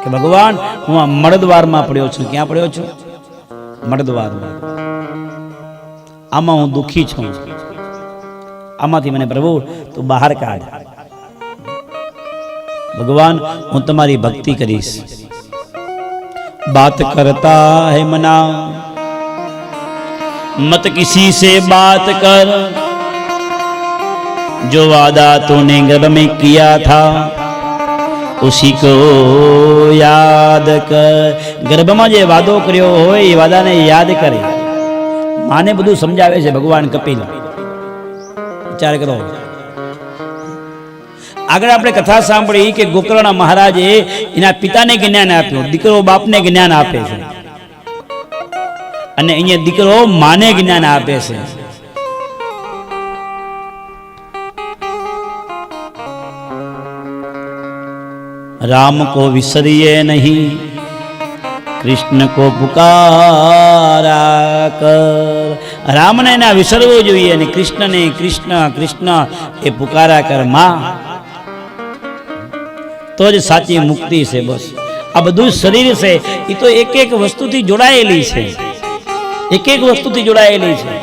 કે ભગવાન હું આ મળદ્વારમાં પડ્યો છું ક્યાં પડ્યો છું મળદ્વારમાં આમાં હું દુઃખી છું આમાંથી મને પ્રભુ તું બહાર કાઢ ભગવાન હું તમારી ભક્તિ કરીશ बात करता है मना मत किसी से बात कर जो वादा तूने गर्भ में किया था ઉસી કો યાદ કર. ગર્ભમાં જે વાદો કર્યો હોય એ વાદાને યાદ કરે. માને બધું સમજાવે છે ભગવાન કપિલ. વિચાર કરો. આગળ આપણે કથા સાંભળી કે ગોકર્ણા મહારાજે એના પિતાને જ્ઞાન આપ્યું. દીકરો બાપને જ્ઞાન આપે છે. અને અહીંયા દીકરો માને જ્ઞાન આપે છે. રામ को વિસરીએ નહીં, કૃષ્ણ કો પુકારા કર. રામને ના વિસરવો જોઈએ અને કૃષ્ણને કૃષ્ણ કૃષ્ણ, એ પુકારા કરમાં. તો જ સાચી મુક્તિ છે બસ. આ બધું શરીર છે એ તો એક એક વસ્તુથી જોડાયેલી છે. એક એક વસ્તુથી જોડાયેલી છે.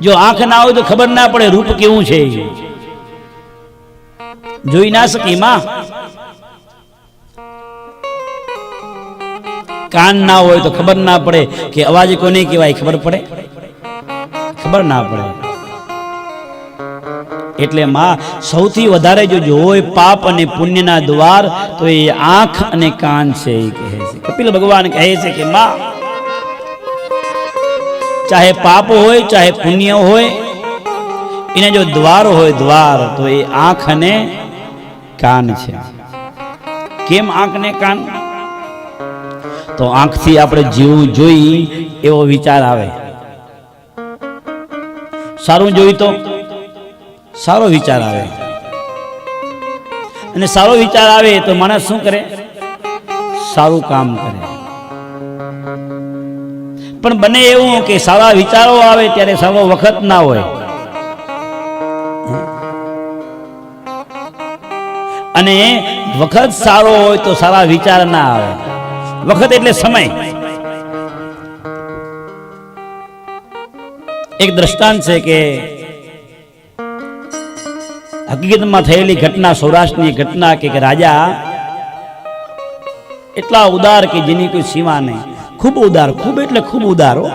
જો આંખ ના હોય તો ખબર ના પડે રૂપ કેવું છે. જોઈ ના શકી માં. કાન ના હોય તો ખબર ના પડે કે અવાજ કોને કહેવાય, ખબર પડે? ખબર ના પડે. એટલે માં, સૌથી વધારે જો જોય પાપ અને પુણ્યના દ્વાર, તો એ આંખ અને કાન છે એ કહે છે. કપિલ ભગવાન કહે છે કે, માં, ચાહે પાપ હોય, ચાહે પુણ્ય હોય એને જો દ્વાર હોય દ્વાર, તો એ આંખ અને કાન છે. કેમ આંખ ને કાન? તો આંખથી આપણે જીવવું જોઈ એવો વિચાર આવે. સારું જોઈ તો સારો વિચાર આવે. અને સારો વિચાર આવે તો માણસ શું કરે? સારું કામ કરે. પણ બને એવું કે સારા વિચારો આવે ત્યારે સારો વખત ના હોય. અને વખત સારો હોય તો સારા વિચાર ના આવે. વખત એટલે સમય. એક દ્રષ્ટાંત છે કે હકીકતમાં થયેલી ઘટના, સૌરાષ્ટ્રની ઘટના કે રાજા એટલા ઉદાર કે જેની કોઈ સીમા નહીં. ખૂબ ઉદાર, ખૂબ એટલે ખૂબ ઉદારો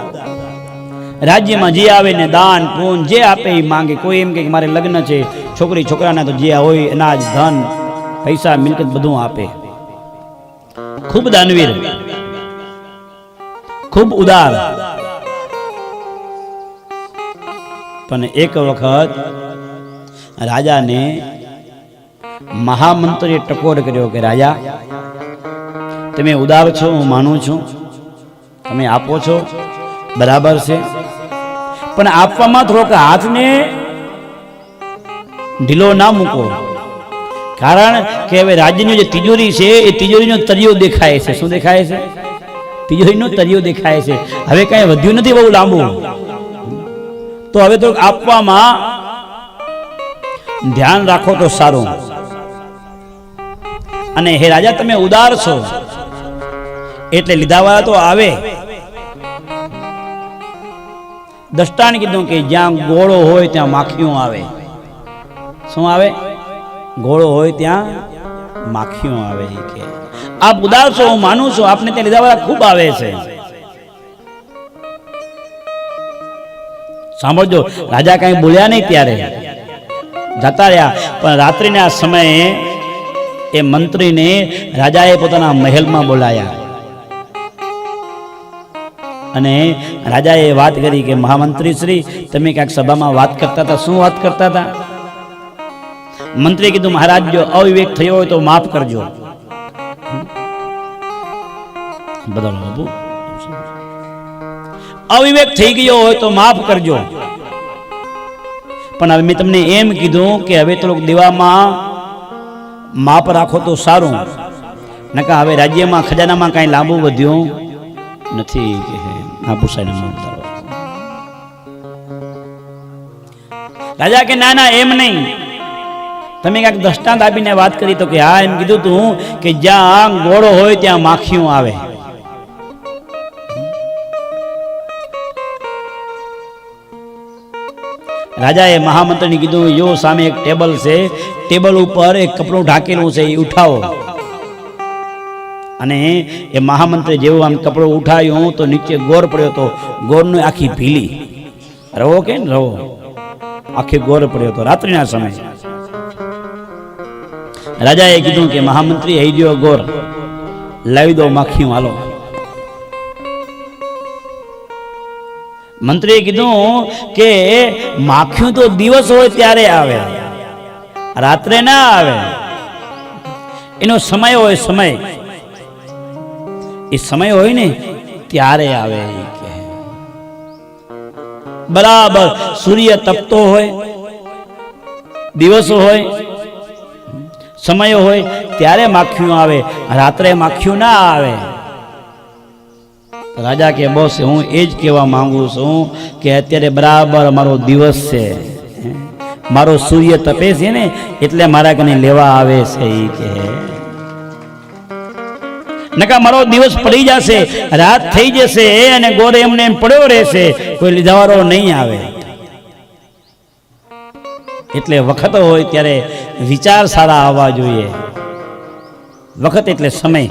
રાજ્યમાં જે આવે ને દાન, પૂન, જે આપે એ માંગે. કોઈ એમ કે મારે લગ્ન છે, છોકરી, છોકરાના તો જે હોય, અનાજ, ધન પૈસા, મિલકત બધું આપે. ખૂબ દાનવીર. ખૂબ ઉદાર. પણ એક વખત રાજાને મહામંત્રીએ ટકોર કર્યો કે, રાજા, તમે ઉદાર છો, હું માનું છું. તમે આપો છો, બરાબર છે. પણ આપવામાં થોડોક હાથને ઢીલો ના મૂકો. કારણ કે હવે રાજ્યની જે તિજોરી છે, એ તિજોરીનો તરિયો દેખાય છે. શું દેખાય છે? તિજોરીનો તરિયો દેખાય છે. હવે કાંઈ વધ્યું નથી બહુ લાંબુ. તો હવે તો આપવામાં ધ્યાન રાખો તો સારું. અને હે રાજા, તમે ઉદાર છો. એટલે લીધાવાળા તો આવે. દષ્ટાને કીધું કે જ્યાં ગોળો હોય ત્યાં માખીઓ આવે. શું આવે? ગોળો હોય ત્યાં માખીઓ આવે એ કે. આપ ઉદાર છો, હું માનું છું, આપને ત્યાં લીધાવાળા ખૂબ આવે છે. સાંભળજો, રાજા કાંઈ બોલ્યા નહીં ત્યારે. જતા રહ્યા, પણ રાત્રિના સમયે એ મંત્રીને રાજાએ પોતાના મહેલમાં બોલાયા. અને રાજાએ વાત કરી કે મહામંત્રી શ્રી તમે ક્યાંક સભામાં વાત કરતા હતા? શું વાત કરતા હતા? મંત્રીએ કીધું, મહારાજ, જો અવિવેક થયો હોય તો માફ કરજો. બદલ બાબુ અવિવેક થઈ ગયો હોય તો માફ કરજો. પણ હવે મેં તમને એમ કીધું કે હવે તો દેવામાં માપ રાખો તો સારું. નકા હવે રાજ્યમાં ખજાનામાં કાંઈ લાંબુ વધ્યું નથી કે આ રાજા કે, ના ના, એમ નહીં. તમે ક્યાંક દ્રષ્ટાંત આપીને વાત કરી તો કે, હા, એમ કીધું તું કે જ્યાં ગોળો હોય ત્યાં માખીઓ આવે. રાજાએ મહામંત્રીને કીધું, યો, સામે એક ટેબલ છે. ટેબલ ઉપર એક કપડું ઢાંકેલું છે એ ઉઠાવો. અને એ મહામંત્રી જેવું આમ કપડું ઉઠાવ્યું તો નીચે ગોર પડ્યો તો ગોરનું આખી ભીલી. રવો કે રવો? આખી ગોર પડ્યો હતો રાત્રિના સમયે. રાજાએ કીધું કે, મહામંત્રી હઈ ગયો ગોર. લાવી દો માખી હાલો. મંત્રીએ કીધું કે માખીયું તો દિવસ હોય ત્યારે આવે, રાત્રે ના આવે. એનો સમય હોય સમય. એ સમય હોય ને ત્યારે આવે બરાબર, સૂર્ય તપતો હોય, દિવસો હોય સમય હોય ત્યારે માખિયું આવે, રાત્રે માખિયું ના આવે. રાજા કે, બોસ, હું એ જ કહેવા માંગુ છું કે અત્યારે બરાબર મારો દિવસ છે. મારો સૂર્ય તપે છે ને, એટલે મારા કને લેવા આવે છે એ કે. નકા મારો દિવસ પડી જશે, રાત થઈ જશે, અને ગોરે એમને એમ પડ્યો રહેશે, કોઈ લીધાવાળો નહીં આવે. એટલે વખત હોય ત્યારે વિચાર સારા આવવા જોઈએ. વખત એટલે સમય.